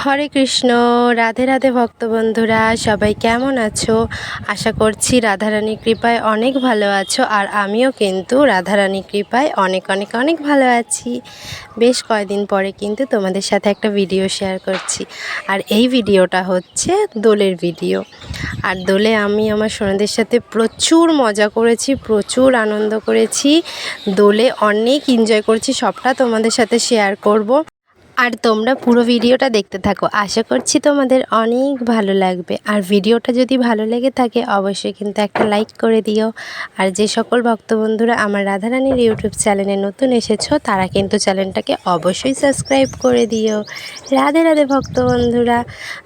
হরে কৃষ্ণ, রাধে রাধে ভক্ত বন্ধুরা, সবাই কেমন আছো? আশা করছি রাধারানীর কৃপায় অনেক ভালো আছো আর আমিও কিন্তু রাধারানীর কৃপায় অনেক অনেক অনেক ভালো আছি। বেশ কয়েকদিন পরে কিন্তু তোমাদের সাথে একটা ভিডিও শেয়ার করছি। আর এই ভিডিওটা হচ্ছে দোলের ভিডিও আর দোলে আমি আমার সোনাদের সাথে প্রচুর মজা করেছি, প্রচুর আনন্দ করেছি। দোলে অনেক এনজয় করেছি, সবটা তোমাদের সাথে শেয়ার করব। আর তোমরা পুরো ভিডিওটা দেখতে থাকো। আশা করছি তোমাদের অনেক ভালো লাগবে। আর ভিডিওটা যদি ভালো লেগে থাকে, অবশ্যই কিন্তু একটা লাইক করে দিও। আর যে সকল ভক্ত বন্ধুরা আমার রাধারানীর ইউটিউব চ্যানেলে নতুন এসেছ, তারা কিন্তু চ্যানেলটাকে অবশ্যই সাবস্ক্রাইব করে দিও। রাধে রাধে ভক্ত বন্ধুরা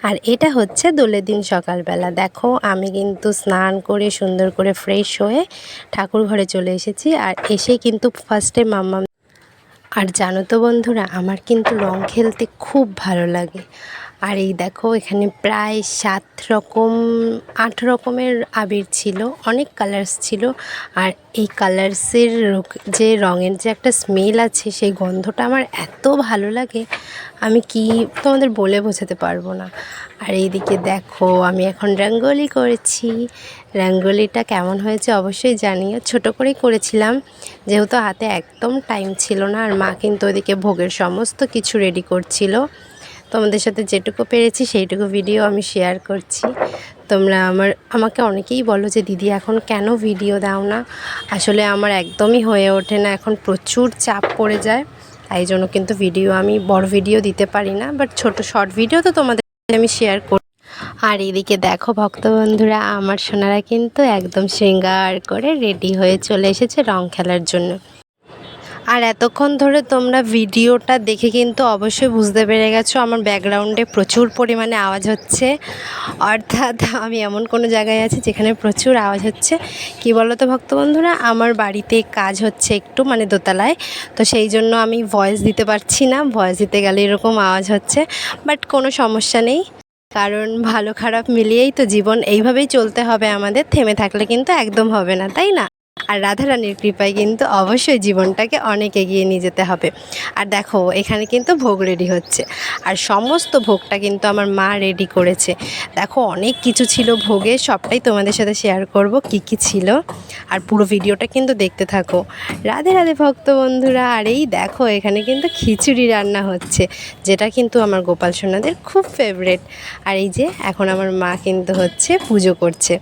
আর এটা হচ্ছে দোলের দিন সকালবেলা। দেখো, আমি কিন্তু স্নান করে সুন্দর করে ফ্রেশ হয়ে ঠাকুর ঘরে চলে এসেছি। আর এসেই কিন্তু ফার্স্টে মাম্মা আর জানো তো বন্ধুরা আমার কিন্তু রং খেলতে খুব ভালো লাগে। আর এই দেখো, এখানে প্রায় সাত রকম, আট রকমের আবির ছিল, অনেক কালার্স ছিল। আর এই কালার্সের যে রঙের যে একটা স্মেল আছে, সেই গন্ধটা আমার এত ভালো লাগে, আমি কি তোমাদের বলে বোঝাতে পারব না। আর এইদিকে দেখো, আমি এখন রঙ্গোলি করেছি। রঙ্গোলিটা কেমন হয়েছে অবশ্যই জানিও। ছোট করেই করেছিলাম, যেহেতু হাতে একদম টাইম ছিল না, আর মা কিন্তু ওদিকে ভোগের সমস্ত কিছু রেডি করছিল। তোমাদের সাথে যেটুকু পেরেছি, সেইটুকু ভিডিও আমি শেয়ার করছি। তোমরা আমার, আমাকে অনেকেই বলো যে, দিদি, এখন কেন ভিডিও দাও না? আসলে আমার একদমই হয়ে ওঠে না। এখন প্রচুর চাপ পড়ে যায়। তাই জন্য কিন্তু ভিডিও আমি বড় ভিডিও দিতে পারি না বাট ছোট শর্ট ভিডিও তো তোমাদের আমি শেয়ার করি, আর এদিকে দেখো ভক্ত বন্ধুরা, আমার সোনারা কিন্তু একদম শৃঙ্গার করে রেডি হয়ে চলে এসেছে রং খেলার জন্য। আর এতক্ষণ ধরে তোমরা ভিডিওটা দেখে কিন্তু অবশ্যই বুঝতে পেরে গেছো, আমার ব্যাকগ্রাউন্ডে প্রচুর পরিমাণে আওয়াজ হচ্ছে। অর্থাৎ আমি এমন কোনো জায়গায় আছি যেখানে প্রচুর আওয়াজ হচ্ছে। কি বলো তো ভক্ত বন্ধুরা, আমার বাড়িতে কাজ হচ্ছে একটু মানে দোতলায়। তো সেই জন্য আমি ভয়েস দিতে পারছি না ভয়েস দিতে গেলে এরকম আওয়াজ হচ্ছে। বাট কোনো সমস্যা নেই। কারণ ভালো খারাপ মিলিয়েই তো জীবন এইভাবেই চলতে হবে আমাদের, থেমে থাকলে কিন্তু একদম হবে না, তাই না? আর রাধারানীর কৃপায় কিন্তু অবশ্যই জীবনটাকে অনেক এগিয়ে নিয়ে যেতে হবে। আর দেখো, এখানে কিন্তু ভোগ রেডি হচ্ছে। আর সমস্ত ভোগটা কিন্তু আমার মা রেডি করেছে। দেখো, অনেক কিছু ছিল ভোগে, সবটাই তোমাদের সাথে শেয়ার করব, কি কি ছিল। আর পুরো ভিডিওটা কিন্তু দেখতে থাকো। রাধে রাধে ভক্ত বন্ধুরা, আর এই দেখো, এখানে কিন্তু খিচুড়ি রান্না হচ্ছে, যেটা কিন্তু আমার গোপাল সোনাদের খুব ফেভারেট আর এই যে, এখন আমার মা কিন্তু হচ্ছে পুজো করছে।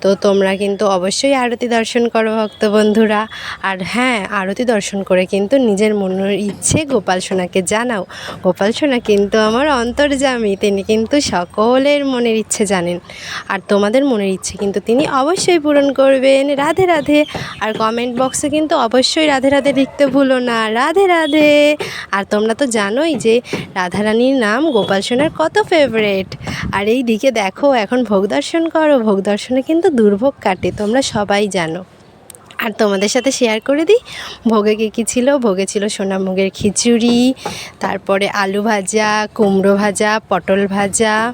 তো তোমরা কিন্তু অবশ্যই আরতি দর্শন করো, ভক্ত বন্ধুরা। আর হ্যাঁ আরতি দর্শন করে কিন্তু নিজের মনের ইচ্ছে গোপাল সোনাকে জানাও। গোপাল সোনা কিন্তু আমার অন্তর্জামী তিনি কিন্তু সকলের মনের ইচ্ছে জানেন। আর তোমাদের মনের ইচ্ছে কিন্তু তিনি অবশ্যই পূরণ করবেন। রাধে রাধে। আর কমেন্ট বক্সে কিন্তু অবশ্যই রাধে রাধে লিখতে ভুলো না। রাধে রাধে। আর তোমরা তো জানোই যে রাধারানীর নাম গোপাল সোনার কত ফেভারেট আর এই দিকে দেখো, এখন ভোগ দর্শন করো। ভোগ দর্শনে কিন্তু দুর্ভোগ কাটে, তোমরা সবাই জানো। আর তোমাদের সাথে শেয়ার করে দিই, ভোগে কী কী ছিল? ভোগে ছিল সোনামুগের খিচুড়ি, তারপরে আলু ভাজা, কুমড়ো ভাজা, পটল ভাজা,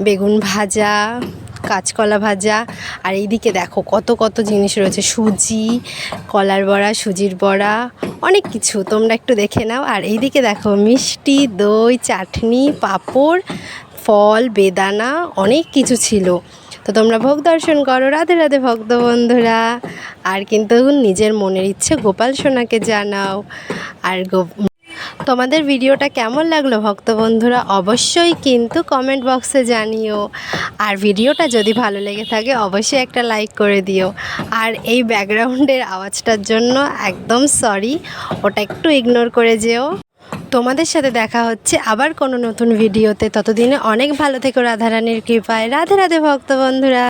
বেগুন ভাজা, কাঁচকলা ভাজা। আর এইদিকে দেখো কত কত জিনিস রয়েছে, সুজি, কলার বড়া, সুজির বড়া, অনেক কিছু। তোমরা একটু দেখে নাও। আর এইদিকে দেখো মিষ্টি, দই, চাটনি, পাঁপড়, ফল, বেদানা, অনেক কিছু ছিল। তো তোমরা ভোগ দর্শন করো, রাধে রাধে ভক্ত বন্ধুরা। আর কিন্তু নিজের মনের ইচ্ছে গোপাল সোনাকে জানাও। আর তোমাদের ভিডিওটা কেমন লাগল ভক্ত বন্ধুরা, অবশ্যই কিন্তু কমেন্ট বক্সে জানিও। আর ভিডিওটা যদি ভালো লেগে থাকে, অবশ্যই একটা লাইক করে দিও। আর এই ব্যাকগ্রাউন্ডের আওয়াজটার জন্য একদম সরি ওটা একটু ইগনোর করে যেও। তোমাদের সাথে দেখা হচ্ছে আবার কোনো নতুন ভিডিওতে। ততদিনে অনেক ভালো থেকো রাধারানীর কৃপায়। রাধে রাধে ভক্ত বন্ধুরা।